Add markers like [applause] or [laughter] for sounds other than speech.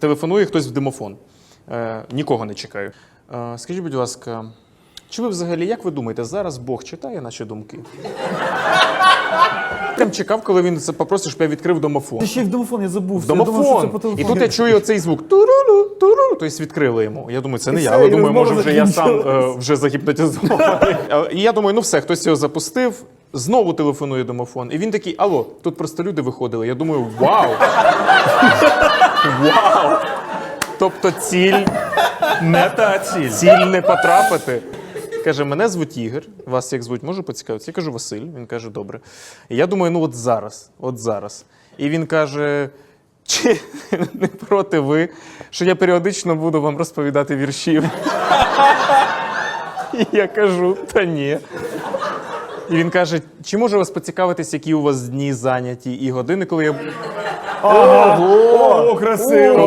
Телефонує хтось в димофон. Е, нікого не чекаю. Е, скажіть, будь ласка, чи ви взагалі, як ви думаєте, зараз Бог читає наші думки? Прям чекав, коли він це попросив, щоб я відкрив домофон. Ти ще й в домофон, я забув. Я думав, що це по І телефону. тут я чую оцей звук турулу, турулу. Тобто відкрили йому. Я думаю, це не І я, все, але і думаю, розмова може вже я сам закінчилась. е, вже загіпнотизований. [laughs] Е, І я думаю, ну все, хтось його запустив. Знову телефонує домофон. І він такий: алло, тут просто люди виходили. Я думаю! Вау! Тобто ціль Не та ціль. ціль не потрапити. Каже, мене звуть Ігор. Вас як звуть, можу поцікавитися? Я кажу Василь. Він каже, добре. І я думаю, ну от зараз, от зараз. І він каже: чи не проти ви, що я періодично буду вам розповідати віршів? І я кажу, та ні. І він каже: чи може вас поцікавитись, які у вас дні зайняті і години, коли я О, красиво.